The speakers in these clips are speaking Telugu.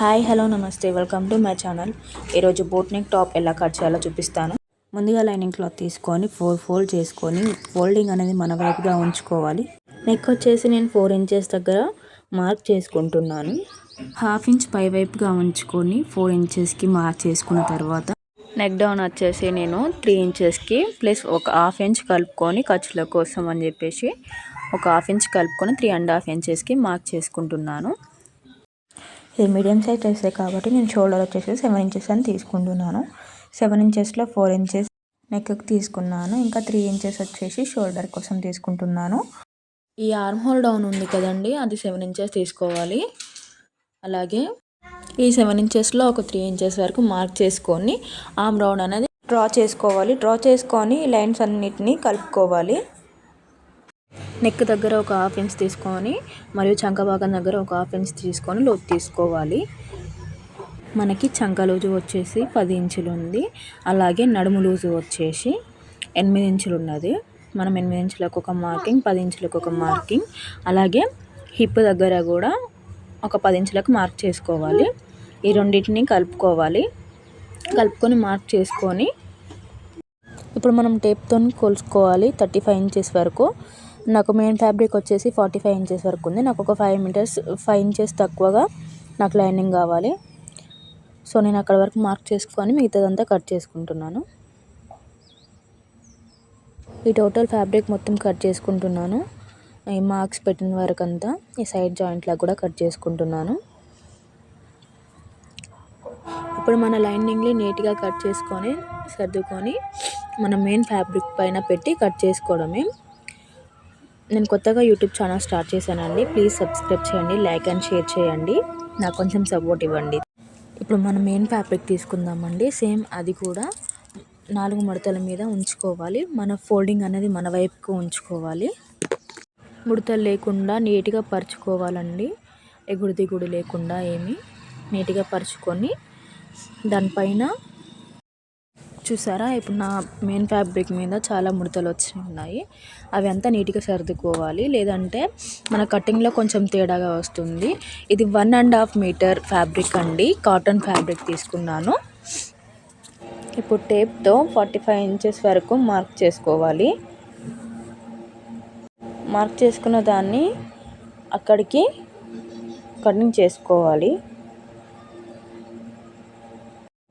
హాయ్ హలో నమస్తే వెల్కమ్ టు మై ఛానల్. ఈరోజు బోట్ నెక్ టాప్ ఎలా కట్ చేయాలో చూపిస్తాను. ముందుగా లైనింగ్ క్లాత్ తీసుకొని ఫోర్ ఫోల్డ్ చేసుకొని ఫోల్డింగ్ అనేది మన వైపుగా ఉంచుకోవాలి. నెక్ వచ్చేసి నేను ఫోర్ ఇంచెస్ దగ్గర మార్క్ చేసుకుంటున్నాను. హాఫ్ ఇంచ్ పై వైపుగా ఉంచుకొని ఫోర్ ఇంచెస్కి మార్క్ చేసుకున్న తర్వాత నెక్ డౌన్ వచ్చేసి నేను త్రీ ఇంచెస్కి ప్లస్ ఒక హాఫ్ ఇంచ్ కలుపుకొని ఖర్చుల కోసం అని చెప్పేసి ఒక హాఫ్ ఇంచ్ కలుపుకొని త్రీ అండ్ హాఫ్ ఇంచెస్కి మార్క్ చేసుకుంటున్నాను. ఇది మీడియం సైజ్ డ్రెస్సే కాబట్టి నేను షోల్డర్ వచ్చేసి సెవెన్ ఇంచెస్ అని తీసుకుంటున్నాను. సెవెన్ ఇంచెస్లో ఫోర్ ఇంచెస్ నెక్కి తీసుకున్నాను. ఇంకా త్రీ ఇంచెస్ వచ్చేసి షోల్డర్ కోసం తీసుకుంటున్నాను. ఈ ఆర్మ్ హోల్ డౌన్ ఉంది కదండి అది సెవెన్ ఇంచెస్ తీసుకోవాలి. అలాగే ఈ సెవెన్ ఇంచెస్లో ఒక త్రీ ఇంచెస్ వరకు మార్క్ చేసుకొని ఆమ్ రౌండ్ అనేది డ్రా చేసుకోవాలి. డ్రా చేసుకొని లైన్స్ అన్నిటినీ కలుపుకోవాలి. నెక్ దగ్గర ఒక హాఫ్ ఇంచ్ తీసుకొని మరియు చంక భాగం దగ్గర ఒక హాఫ్ ఇంచ్ తీసుకొని లోతు తీసుకోవాలి. మనకి చంక లూజు వచ్చేసి పది ఇంచులు ఉంది. అలాగే నడుము లూజు వచ్చేసి ఎనిమిది ఇంచులు ఉన్నది. మనం ఎనిమిది ఇంచులకు ఒక మార్కింగ్ పది ఇంచులకు ఒక మార్కింగ్. అలాగే హిప్ దగ్గర కూడా ఒక పది ఇంచులకు మార్క్ చేసుకోవాలి. ఈ రెండింటిని కలుపుకోవాలి. కలుపుకొని మార్క్ చేసుకొని ఇప్పుడు మనం టేప్తో కొలుసుకోవాలి థర్టీ ఫైవ్ ఇంచెస్ వరకు. నాకు మెయిన్ ఫ్యాబ్రిక్ వచ్చేసి ఫార్టీ ఫైవ్ ఇంచెస్ వరకు ఉంది. నాకు ఒక ఫైవ్ మీటర్స్ ఫైవ్ ఇంచెస్ తక్కువగా నాకు లైనింగ్ కావాలి. సో నేను అక్కడ వరకు మార్క్ చేసుకొని మిగతాదంతా కట్ చేసుకుంటున్నాను. ఈ టోటల్ ఫ్యాబ్రిక్ మొత్తం కట్ చేసుకుంటున్నాను. ఈ మార్క్స్ పెట్టిన వరకు అంతా ఈ సైడ్ జాయింట్లా కూడా కట్ చేసుకుంటున్నాను. ఇప్పుడు మన లైనింగ్ని నీట్గా కట్ చేసుకొని సర్దుకొని మన మెయిన్ ఫ్యాబ్రిక్ పైన పెట్టి కట్ చేసుకోవడమే. నేను కొత్తగా యూట్యూబ్ ఛానల్ స్టార్ట్ చేశానండి. ప్లీజ్ సబ్స్క్రైబ్ చేయండి లైక్ అండ్ షేర్ చేయండి. నాకు కొంచెం సపోర్ట్ ఇవ్వండి. ఇప్పుడు మనం మెయిన్ ఫ్యాబ్రిక్ తీసుకుందామండి. సేమ్ అది కూడా నాలుగు ముడతల మీద ఉంచుకోవాలి. మన ఫోల్డింగ్ అనేది మన వైపుకు ఉంచుకోవాలి. ముడతలు లేకుండా నీట్గా పరుచుకోవాలండి. ఎగుడు దిగుడు లేకుండా ఏమి నీట్గా పరుచుకొని దానిపైన చూసారా? ఇప్పుడు నా మెయిన్ ఫ్యాబ్రిక్ మీద చాలా ముడతలు వచ్చి ఉన్నాయి. అవి అంతా నీట్గా సర్దుకోవాలి. లేదంటే మన కటింగ్లో కొంచెం తేడాగా వస్తుంది. ఇది one and half meter fabric అండి. కాటన్ ఫ్యాబ్రిక్ తీసుకున్నాను. ఇప్పుడు టేప్తో ఫార్టీ ఫైవ్ ఇంచెస్ వరకు మార్క్ చేసుకోవాలి. మార్క్ చేసుకున్న దాన్ని అక్కడికి కటింగ్ చేసుకోవాలి.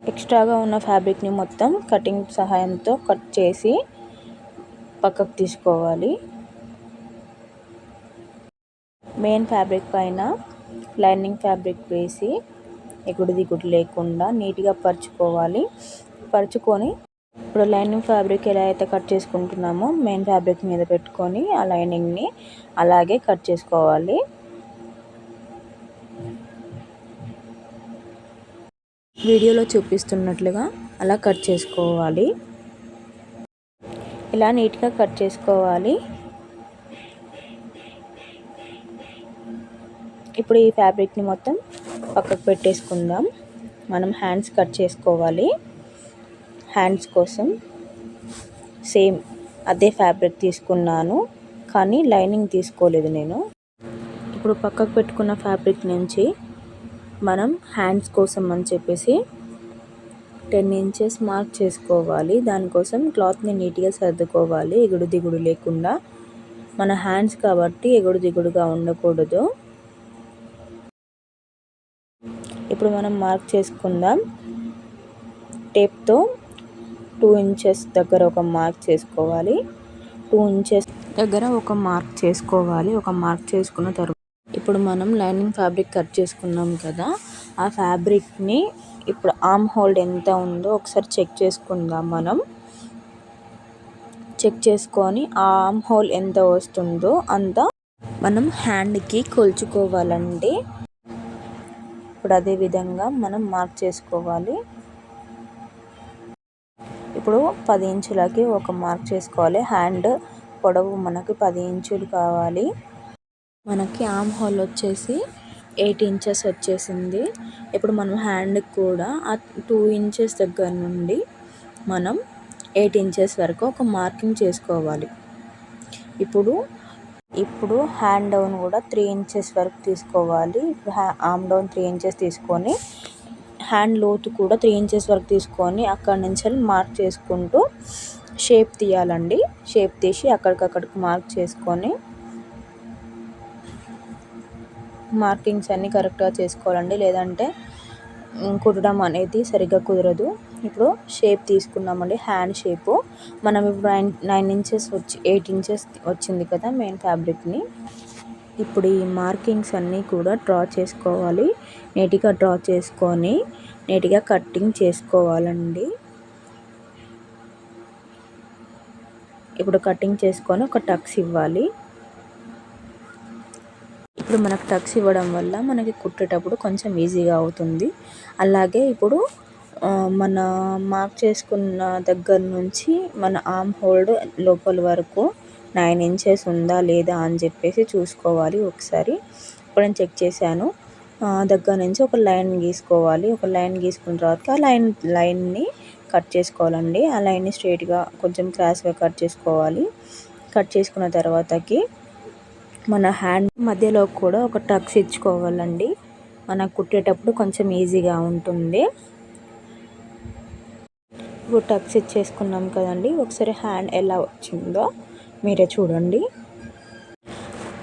ఎక్స్ట్రాగా ఉన్న ఫ్యాబ్రిక్ని మొత్తం కటింగ్ సహాయంతో కట్ చేసి పక్కకు తీసుకోవాలి. మెయిన్ ఫ్యాబ్రిక్ పైన లైనింగ్ ఫ్యాబ్రిక్ వేసి ఎగుడు దిగుడు లేకుండా నీట్గా పరుచుకోవాలి. పరుచుకొని ఇప్పుడు లైనింగ్ ఫ్యాబ్రిక్ ఎలా అయితే కట్ చేసుకుంటున్నామో మెయిన్ ఫ్యాబ్రిక్ మీద పెట్టుకొని ఆ లైనింగ్ని అలాగే కట్ చేసుకోవాలి. వీడియోలో చూపిస్తున్నట్లుగా అలా కట్ చేసుకోవాలి. ఇలా నీట్గా కట్ చేసుకోవాలి. ఇప్పుడు ఈ ఫ్యాబ్రిక్ని మొత్తం పక్కకు పెట్టేసుకుందాం. మనం హ్యాండ్స్ కట్ చేసుకోవాలి. హ్యాండ్స్ కోసం సేమ్ అదే ఫ్యాబ్రిక్ తీసుకున్నాను కానీ లైనింగ్ తీసుకోలేదు నేను. ఇప్పుడు పక్కకు పెట్టుకున్న ఫ్యాబ్రిక్ నుంచి మనం హ్యాండ్స్ కోసం అని చెప్పేసి టెన్ ఇంచెస్ మార్క్ చేసుకోవాలి. దానికోసం క్లాత్ని నీట్గా సర్దుకోవాలి. ఎగుడు దిగుడు లేకుండా మన హ్యాండ్స్ కాబట్టి ఎగుడు దిగుడుగా ఉండకూడదు. ఇప్పుడు మనం మార్క్ చేసుకుందాం. టేప్తో టూ ఇంచెస్ దగ్గర ఒక మార్క్ చేసుకోవాలి. టూ ఇంచెస్ దగ్గర ఒక మార్క్ చేసుకోవాలి. ఒక మార్క్ చేసుకున్న తర్వాత ఇప్పుడు మనం లైనింగ్ ఫ్యాబ్రిక్ కట్ చేసుకున్నాం కదా ఆ ఫ్యాబ్రిక్ని ఇప్పుడు ఆర్మ్ హోల్డ్ ఎంత ఉందో ఒకసారి చెక్ చేసుకుందాం మనం. చెక్ చేసుకొని ఆ ఆర్మ్ హోల్ ఎంత వస్తుందో అంత మనం హ్యాండ్కి కొలుచుకోవాలండి. ఇప్పుడు అదే విధంగా మనం మార్క్ చేసుకోవాలి. ఇప్పుడు పది ఇంచులకి ఒక మార్క్ చేసుకోవాలి. హ్యాండ్ పొడవు మనకి పది ఇంచులు కావాలి. మనకి ఆమ్ హోల్ వచ్చేసి ఎయిట్ ఇంచెస్ వచ్చేసింది. ఇప్పుడు మనం హ్యాండ్కి కూడా ఆ టూ ఇంచెస్ దగ్గర నుండి మనం ఎయిట్ ఇంచెస్ వరకు ఒక మార్కింగ్ చేసుకోవాలి. ఇప్పుడు ఇప్పుడు హ్యాండ్ డౌన్ కూడా త్రీ ఇంచెస్ వరకు తీసుకోవాలి. ఇప్పుడు హ్యా ఆమ్ డౌన్ త్రీ ఇంచెస్ తీసుకొని హ్యాండ్ లోతు కూడా త్రీ ఇంచెస్ వరకు తీసుకొని అక్కడి నుంచి మార్క్ చేసుకుంటూ షేప్ తీయాలండి. షేప్ తీసి అక్కడికక్కడికి మార్క్ చేసుకొని మార్కింగ్స్ అన్నీ కరెక్ట్గా చేసుకోవాలండి. లేదంటే కుట్టడం అనేది సరిగ్గా కుదరదు. ఇప్పుడు షేప్ తీసుకున్నామండి. Hand shape. మనం ఇప్పుడు నైన్ నైన్ ఇంచెస్ వచ్చి ఎయిట్ ఇంచెస్ వచ్చింది కదా మెయిన్ ఫ్యాబ్రిక్ని. ఇప్పుడు ఈ మార్కింగ్స్ అన్నీ కూడా డ్రా చేసుకోవాలి. నీట్గా డ్రా చేసుకొని నీట్గా కట్టింగ్ చేసుకోవాలండి. ఇప్పుడు కటింగ్ చేసుకొని ఒక టక్స్ ఇవ్వాలి. ఇప్పుడు మనకు టక్స్ ఇవ్వడం వల్ల మనకి కుట్టేటప్పుడు కొంచెం ఈజీగా అవుతుంది. అలాగే ఇప్పుడు మన మార్క్ చేసుకున్న దగ్గర నుంచి మన ఆర్మ్ హోల్డ్ లోపల వరకు నైన్ ఇంచెస్ ఉందా లేదా అని చెప్పేసి చూసుకోవాలి ఒకసారి. ఇప్పుడు నేను చెక్ చేశాను. దగ్గర నుంచి ఒక లైన్ గీసుకోవాలి. ఒక లైన్ గీసుకున్న తర్వాత ఆ లైన్ లైన్ని కట్ చేసుకోవాలండి. ఆ లైన్ని స్ట్రైట్గా కొంచెం క్రాస్గా కట్ చేసుకోవాలి. కట్ చేసుకున్న తర్వాతకి మన హ్యాండ్ మధ్యలో కూడా ఒక టక్స్ ఇచ్చుకోవాలండి. మనకు కుట్టేటప్పుడు కొంచెం ఈజీగా ఉంటుంది. ఇప్పుడు టక్స్ ఇచ్చేసుకున్నాం కదండి. ఒకసారి హ్యాండ్ ఎలా వచ్చిందో మీరే చూడండి.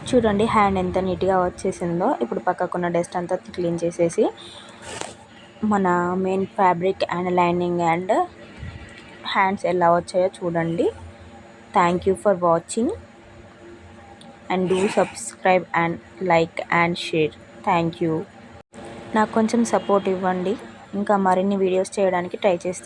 చూడండి హ్యాండ్ ఎంత నీట్గా వచ్చేసిందో. ఇప్పుడు పక్కకున్న డస్ట్ అంతా క్లీన్ చేసేసి మన main fabric and lining and hands ఎలా వచ్చాయో చూడండి. Thank you for watching. And do subscribe and like and share. Thank you. నాకు కొంచెం సపోర్ట్ ఇవ్వండి. ఇంకా మరిన్ని వీడియోస్ చేయడానికి ట్రై చేస్తాను